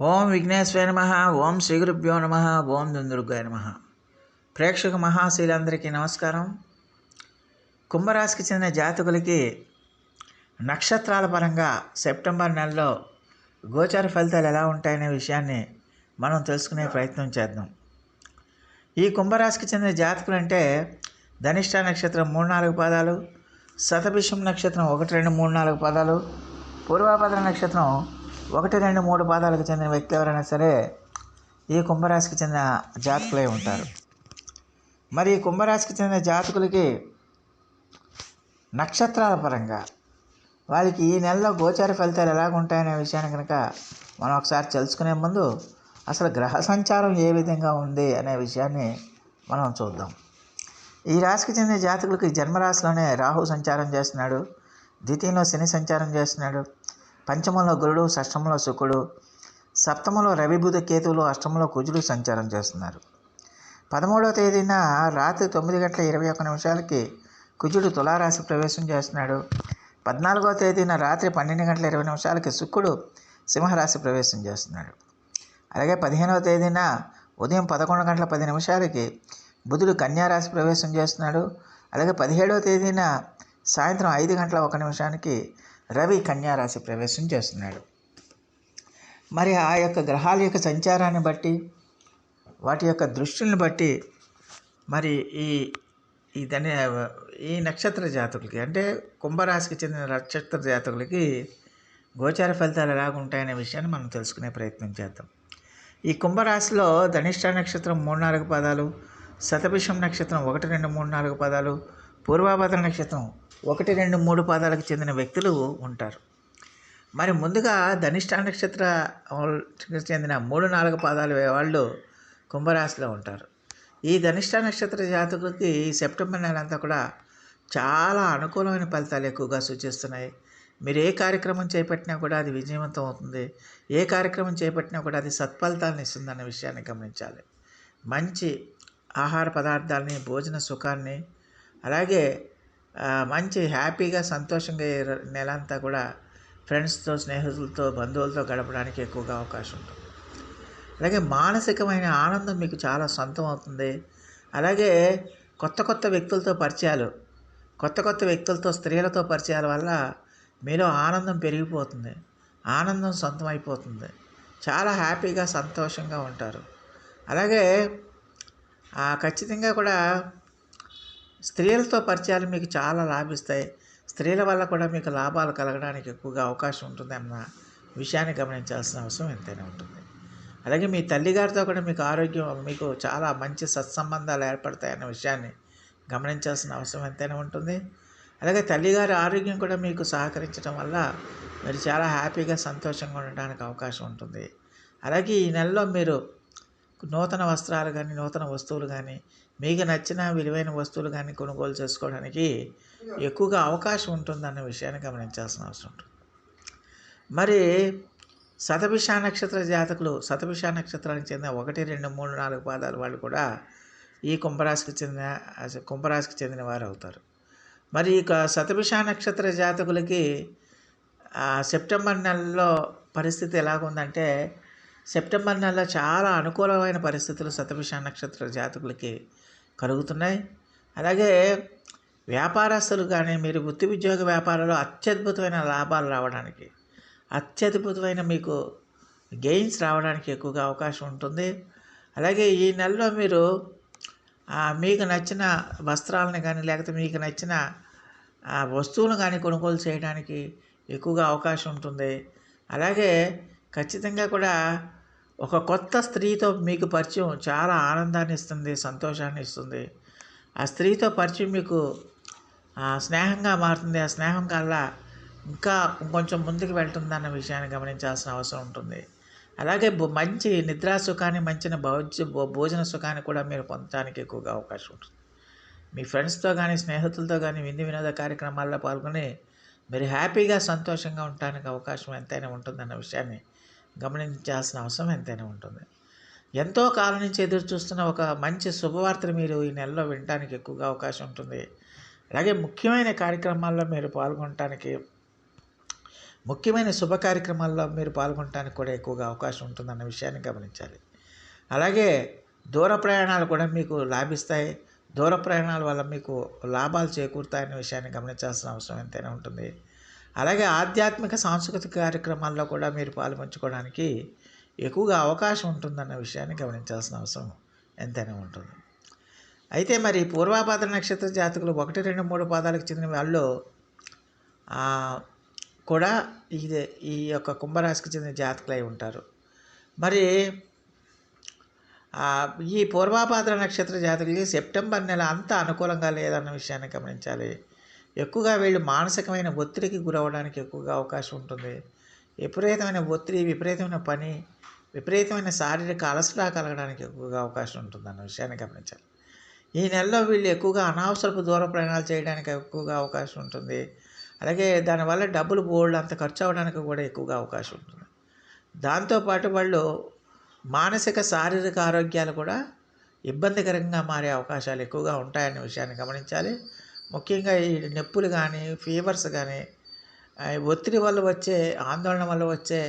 ఓం విఘ్నేశ్వర నమ ఓం శ్రీ గురుభ్యో నమ ఓం దుందుర్గాయ నమ. ప్రేక్షక మహాశీలందరికీ నమస్కారం. కుంభరాశికి చెందిన జాతకులకి నక్షత్రాల పరంగా సెప్టెంబర్ నెలలో గోచార ఫలితాలు ఎలా ఉంటాయనే విషయాన్ని మనం తెలుసుకునే ప్రయత్నం చేద్దాం. ఈ కుంభరాశికి చెందిన జాతకులు అంటే ధనిష్ట నక్షత్రం మూడు నాలుగు పాదాలు శతభిషం నక్షత్రం ఒకటి రెండు మూడు నాలుగు పదాలు పూర్వాభద్ర నక్షత్రం ఒకటి రెండు మూడు పాదాలకు చెందిన వ్యక్తి ఎవరైనా సరే ఈ కుంభరాశికి చెందిన జాతకులై ఉంటారు. మరి ఈ కుంభరాశికి చెందిన జాతకులకి నక్షత్రాల పరంగా వాళ్ళకి ఈ నెలలో గోచార ఫలితాలు ఎలాగుంటాయనే విషయాన్ని కనుక మనం ఒకసారి తెలుసుకునే ముందు అసలు గ్రహ సంచారం ఏ విధంగా ఉంది అనే విషయాన్ని మనం చూద్దాం. ఈ రాశికి చెందిన జాతకులకి జన్మరాశిలోనే రాహు సంచారం చేస్తున్నాడు ద్వితీయంలో శని సంచారం చేస్తున్నాడు పంచమంలో గురుడు షష్టమంలో శుకుడు సప్తమంలో రవి బుధ కేతువులు అష్టమంలో కుజుడు సంచారం చేస్తున్నారు. పదమూడవ తేదీన రాత్రి తొమ్మిది గంటల ఇరవై ఒక్క నిమిషాలకి కుజుడు తులారాశి ప్రవేశం చేస్తున్నాడు. పద్నాలుగవ తేదీన రాత్రి పన్నెండు గంటల ఇరవై నిమిషాలకి శుక్రుడు సింహరాశి ప్రవేశం చేస్తున్నాడు. అలాగే పదిహేనవ తేదీన ఉదయం పదకొండు గంటల పది నిమిషాలకి బుధుడు కన్యారాశి ప్రవేశం చేస్తున్నాడు. అలాగే పదిహేడవ తేదీన సాయంత్రం ఐదు గంటల ఒక నిమిషానికి రవి కన్యారాశి ప్రవేశం చేస్తున్నాడు. మరి ఆ యొక్క గ్రహాల యొక్క సంచారాన్ని బట్టి వాటి యొక్క దృష్టిని బట్టి మరి ఈ ఇదని ఈ నక్షత్ర జాతకులకి అంటే కుంభరాశికి చెందిన నక్షత్ర జాతకులకి గోచార ఫలితాలు ఎలాగ ఉంటాయనే విషయాన్ని మనం తెలుసుకునే ప్రయత్నం చేద్దాం. ఈ కుంభరాశిలో ధనిష్ట నక్షత్రం మూడు నాలుగు పదాలు శతభిషం నక్షత్రం ఒకటి రెండు మూడు నాలుగు పదాలు పూర్వాభద్ర నక్షత్రం ఒకటి రెండు మూడు పాదాలకు చెందిన వ్యక్తులు ఉంటారు. మరి ముందుగా ధనిష్ట నక్షత్ర చెందిన మూడు నాలుగు పాదాలు వాళ్ళు కుంభరాశిలో ఉంటారు. ఈ ధనిష్ట నక్షత్ర జాతకులకి సెప్టెంబర్ నెల అంతా కూడా చాలా అనుకూలమైన ఫలితాలు ఎక్కువగా సూచిస్తున్నాయి. మీరు ఏ కార్యక్రమం చేపట్టినా కూడా అది విజయవంతం అవుతుంది. ఏ కార్యక్రమం చేపట్టినా కూడా అది సత్ఫలితాలను ఇస్తుందన్న విషయాన్ని గమనించాలి. మంచి ఆహార పదార్థాలని భోజన సుఖాన్ని అలాగే మంచి హ్యాపీగా సంతోషంగా నెల అంతా కూడా ఫ్రెండ్స్తో స్నేహితులతో బంధువులతో గడపడానికి ఎక్కువగా అవకాశం ఉంటుంది. అలాగే మానసికమైన ఆనందం మీకు చాలా సొంతం అవుతుంది. అలాగే కొత్త కొత్త వ్యక్తులతో పరిచయాలు కొత్త కొత్త వ్యక్తులతో స్త్రీలతో పరిచయాల వల్ల మీలో ఆనందం పెరిగిపోతుంది. ఆనందం సొంతం అయిపోతుంది చాలా హ్యాపీగా సంతోషంగా ఉంటారు. అలాగే ఖచ్చితంగా కూడా స్త్రీలతో పరిచయాలు మీకు చాలా లాభిస్తాయి. స్త్రీల వల్ల కూడా మీకు లాభాలు కలగడానికి ఎక్కువగా అవకాశం ఉంటుందన్న విషయాన్ని గమనించాల్సిన అవసరం ఎంతైనా ఉంటుంది. అలాగే మీ తల్లిగారితో కూడా మీకు ఆరోగ్యం మీకు చాలా మంచి సత్సంబంధాలు ఏర్పడతాయన్న విషయాన్ని గమనించాల్సిన అవసరం ఎంతైనా ఉంటుంది. అలాగే తల్లిగారి ఆరోగ్యం కూడా మీకు సహకరించడం వల్ల మీరు చాలా హ్యాపీగా సంతోషంగా ఉండడానికి అవకాశం ఉంటుంది. అలాగే ఈ నెలలో మీరు నూతన వస్త్రాలు కానీ నూతన వస్తువులు కానీ మీకు నచ్చిన విలువైన వస్తువులు కానీ కొనుగోలు చేసుకోవడానికి ఎక్కువగా అవకాశం ఉంటుందన్న విషయాన్ని గమనించాల్సిన అవసరం ఉంటుంది. మరి శతభిష నక్షత్ర జాతకులు శతభిష నక్షత్రానికి చెందిన ఒకటి రెండు మూడు నాలుగు పాదాలు వాళ్ళు కూడా ఈ కుంభరాశికి చెందిన కుంభరాశికి చెందిన వారు అవుతారు. మరి ఇక శతభిష నక్షత్ర జాతకులకి సెప్టెంబర్ నెలలో పరిస్థితి ఎలాగుందంటే సెప్టెంబర్ నెలలో చాలా అనుకూలమైన పరిస్థితులు శతభిష నక్షత్ర జాతకులకి కలుగుతున్నాయి. అలాగే వ్యాపారస్తులు కానీ మీరు వృత్తి ఉద్యోగ వ్యాపారంలో అత్యద్భుతమైన లాభాలు రావడానికి అత్యద్భుతమైన మీకు గెయిన్స్ రావడానికి ఎక్కువగా అవకాశం ఉంటుంది. అలాగే ఈ నెలలో మీరు మీకు నచ్చిన వస్త్రాలను కానీ లేకపోతే మీకు నచ్చిన వస్తువులను కానీ కొనుగోలు చేయడానికి ఎక్కువగా అవకాశం ఉంటుంది. అలాగే ఖచ్చితంగా కూడా ఒక కొత్త స్త్రీతో మీకు పరిచయం చాలా ఆనందాన్ని ఇస్తుంది సంతోషాన్ని ఇస్తుంది. ఆ స్త్రీతో పరిచయం మీకు స్నేహంగా మారుతుంది. ఆ స్నేహం కల్లా ఇంకా కొంచెం ముందుకు వెళ్తుందన్న విషయాన్ని గమనించాల్సిన అవసరం ఉంటుంది. అలాగే మంచి నిద్రా సుఖాన్ని మంచిన భోజ భోజన సుఖాన్ని కూడా మీరు పొందడానికి ఎక్కువగా అవకాశం ఉంటుంది. మీ ఫ్రెండ్స్తో కానీ స్నేహితులతో కానీ విందు వినోద కార్యక్రమాల్లో పాల్గొని మీరు హ్యాపీగా సంతోషంగా ఉండటానికి అవకాశం ఎంతైనా ఉంటుందన్న విషయాన్ని గమనించాల్సిన అవసరం ఎంతైనా ఉంటుంది. ఎంతో కాలం నుంచి ఎదురు చూస్తున్న ఒక మంచి శుభవార్తను మీరు ఈ నెలలో వినడానికి ఎక్కువగా అవకాశం ఉంటుంది. అలాగే ముఖ్యమైన కార్యక్రమాల్లో మీరు పాల్గొనడానికి ముఖ్యమైన శుభ కార్యక్రమాల్లో మీరు పాల్గొనడానికి కూడా ఎక్కువగా అవకాశం ఉంటుందన్న విషయాన్ని గమనించాలి. అలాగే దూర ప్రయాణాలు కూడా మీకు లాభిస్తాయి. దూర ప్రయాణాల వల్ల మీకు లాభాలు చేకూరుతాయనే విషయాన్ని గమనించాల్సిన అవసరం ఎంతైనా ఉంటుంది. అలాగే ఆధ్యాత్మిక సాంస్కృతిక కార్యక్రమాల్లో కూడా మీరు పాల్పంచుకోవడానికి ఎక్కువగా అవకాశం ఉంటుందన్న విషయాన్ని గమనించాల్సిన అవసరం ఎంతైనా ఉంటుంది. అయితే మరి పూర్వాపాద నక్షత్ర జాతకులు ఒకటి రెండు మూడు పాదాలకు చెందిన వాళ్ళు కూడా ఇది ఈ యొక్క కుంభరాశికి చెందిన జాతకులై ఉంటారు. మరి ఈ పూర్వాపాద్ర నక్షత్ర జాతకులకి సెప్టెంబర్ నెల అంత అనుకూలంగా లేదన్న విషయాన్ని గమనించాలి. ఎక్కువగా వీళ్ళు మానసికమైన ఒత్తిడికి గురవడానికి ఎక్కువగా అవకాశం ఉంటుంది. విపరీతమైన ఒత్తిడి విపరీతమైన పని విపరీతమైన శారీరక అలసట కలగడానికి ఎక్కువగా అవకాశం ఉంటుంది అన్న విషయాన్ని గమనించాలి. ఈ నెలలో వీళ్ళు ఎక్కువగా అనవసరపు దూర ప్రయాణాలు చేయడానికి ఎక్కువగా అవకాశం ఉంటుంది. అలాగే దానివల్ల డబ్బులు బోల్డ్ అంత ఖర్చు అవ్వడానికి కూడా ఎక్కువగా అవకాశం ఉంటుంది. దాంతోపాటు వాళ్ళు మానసిక శారీరక ఆరోగ్యాలు కూడా ఇబ్బందికరంగా మారే అవకాశాలు ఎక్కువగా ఉంటాయనే విషయాన్ని గమనించాలి. ముఖ్యంగా ఈ నొప్పులు కానీ ఫీవర్స్ కానీ ఒత్తిడి వల్ల వచ్చే ఆందోళన వల్ల వచ్చే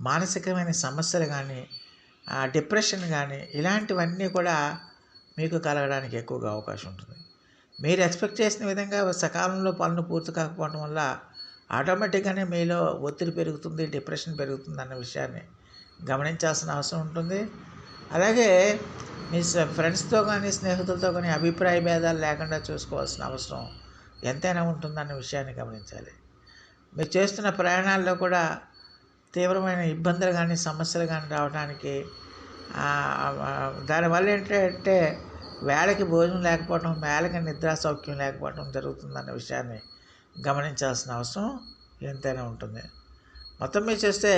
మానసికమైన సమస్యలు కానీ డిప్రెషన్ కానీ ఇలాంటివన్నీ కూడా మీకు కలగడానికి ఎక్కువగా అవకాశం ఉంటుంది. మీరు ఎక్స్పెక్ట్ చేసిన విధంగా సకాలంలో పనులు పూర్తి కాకపోవడం వల్ల ఆటోమేటిక్గానే మీలో ఒత్తిడి పెరుగుతుంది డిప్రెషన్ పెరుగుతుంది అన్న విషయాన్ని గమనించాల్సిన అవసరం ఉంటుంది. అలాగే మీ ఫ్రెండ్స్తో కానీ స్నేహితులతో కానీ అభిప్రాయ భేదాలు లేకుండా చూసుకోవాల్సిన అవసరం ఎంతైనా ఉంటుందన్న విషయాన్ని గమనించాలి. మీరు చేస్తున్న ప్రయాణాల్లో కూడా తీవ్రమైన ఇబ్బందులు కానీ సమస్యలు కానీ రావడానికి దానివల్ల ఏంటంటే వేళకి భోజనం లేకపోవడం వేళకి నిద్రా సౌఖ్యం లేకపోవడం జరుగుతుందన్న విషయాన్ని గమనించాల్సిన అవసరం ఎంతైనా ఉంటుంది. మొత్తం మీద చూస్తే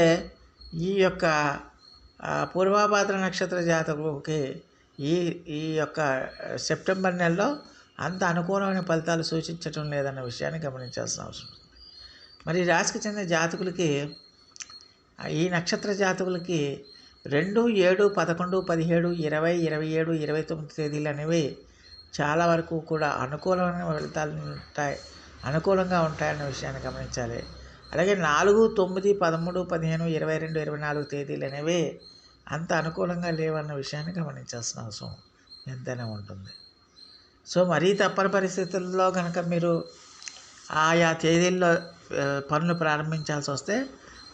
ఈ యొక్క పూర్వాభాద్ర నక్షత్ర జాతకులకి ఈ ఈ యొక్క సెప్టెంబర్ నెలలో అంత అనుకూలమైన ఫలితాలు సూచించటం లేదన్న విషయాన్ని గమనించాల్సిన అవసరం ఉంది. మరి రాశికి చెందిన జాతకులకి ఈ నక్షత్ర జాతకులకి రెండు ఏడు పదకొండు పదిహేడు ఇరవై ఇరవై ఏడు ఇరవై తొమ్మిది తేదీలు అనేవి చాలా వరకు కూడా అనుకూలమైన ఫలితాలు ఉంటాయి అనుకూలంగా ఉంటాయన్న విషయాన్ని గమనించాలి. అలాగే నాలుగు తొమ్మిది పదమూడు పదిహేను ఇరవై రెండు ఇరవై నాలుగు తేదీలు అనేవి అంత అనుకూలంగా లేవన్న విషయాన్ని గమనించాల్సిన అవసరం ఎంతైనా ఉంటుంది. సో మరీ తప్పని పరిస్థితుల్లో కనుక మీరు ఆయా తేదీల్లో పనులు ప్రారంభించాల్సి వస్తే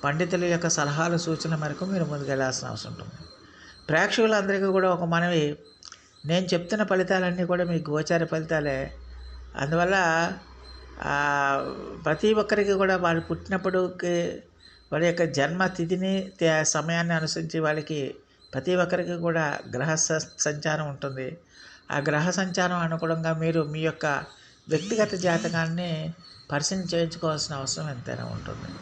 పండితుల యొక్క సలహాలు సూచనల మేరకు మీరు ముందుకెళ్ళాల్సిన అవసరం ఉంటుంది. ప్రేక్షకులందరికీ కూడా ఒక మనవి. నేను చెప్తున్న ఫలితాలన్నీ కూడా మీ గోచార ఫలితాలే. అందువల్ల ప్రతి ఒక్కరికి కూడా వారు పుట్టినప్పుడుకి వారి యొక్క జన్మ తిథిని తే- సమయాన్ని అనుసరించి వాళ్ళకి ప్రతి ఒక్కరికి కూడా గ్రహ సంచారం ఉంటుంది. ఆ గ్రహ సంచారం అనుగుణంగా మీరు మీ యొక్క వ్యక్తిగత జాతకాన్ని పరిశీలన చేయించుకోవాల్సిన అవసరం ఎంతైనా ఉంటుంది.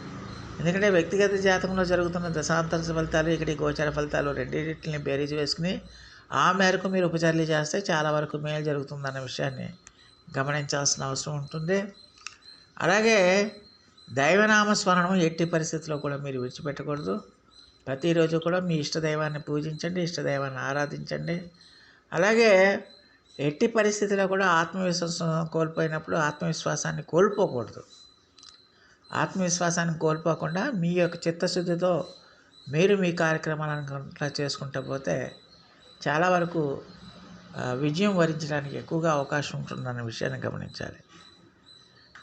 ఎందుకంటే వ్యక్తిగత జాతకంలో జరుగుతున్న దశాంతర ఫలితాలు ఇక్కడ ఈ గోచర ఫలితాలు రెండింటిని బేరీజ్ వేసుకుని ఆ మేరకు మీరు ఉపచర్యలు చేస్తే చాలా వరకు మేలు జరుగుతుందన్న విషయాన్ని గమనించాల్సిన అవసరం ఉంటుంది. అలాగే దైవనామస్మరణం ఎట్టి పరిస్థితిలో కూడా మీరు విడిచిపెట్టకూడదు. ప్రతిరోజు కూడా మీ ఇష్టదైవాన్ని పూజించండి ఇష్టదైవాన్ని ఆరాధించండి. అలాగే ఎట్టి పరిస్థితిలో కూడా ఆత్మవిశ్వాసం కోల్పోయినప్పుడు ఆత్మవిశ్వాసాన్ని కోల్పోకూడదు. ఆత్మవిశ్వాసాన్ని కోల్పోకుండా మీ యొక్క చిత్తశుద్ధితో మీరు మీ కార్యక్రమాలను చేసుకుంటూ పోతే చాలా వరకు విజయం వరించడానికి ఎక్కువగా అవకాశం ఉంటుందన్న విషయాన్ని గమనించాలి.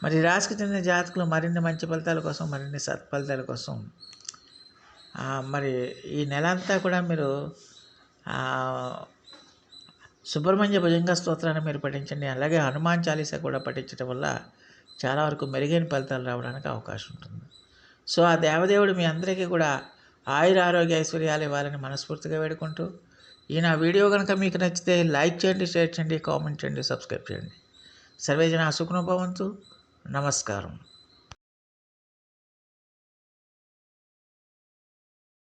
మరి రాశికి చెందిన జాతకులు మరిన్ని మంచి ఫలితాల కోసం మరిన్ని సత్ఫలితాల కోసం మరి ఈ నెల అంతా కూడా మీరు సుబ్రహ్మణ్య భుజంగ స్తోత్రాన్ని మీరు పఠించండి. అలాగే హనుమాన్ చాలీసా కూడా పఠించడం వల్ల చాలా వరకు మెరుగైన ఫలితాలు రావడానికి అవకాశం ఉంటుంది. సో ఆ దేవదేవుడు మీ అందరికీ కూడా ఆయుర ఆరోగ్య ఐశ్వర్యాలు ఇవ్వాలని మనస్ఫూర్తిగా వేడుకుంటూ ఈ నా వీడియో కనుక మీకు నచ్చితే లైక్ చేయండి షేర్ చేయండి కామెంట్ చేయండి సబ్స్క్రైబ్ చేయండి. సర్వేజన సుఖనుభవంతు. నమస్కారం.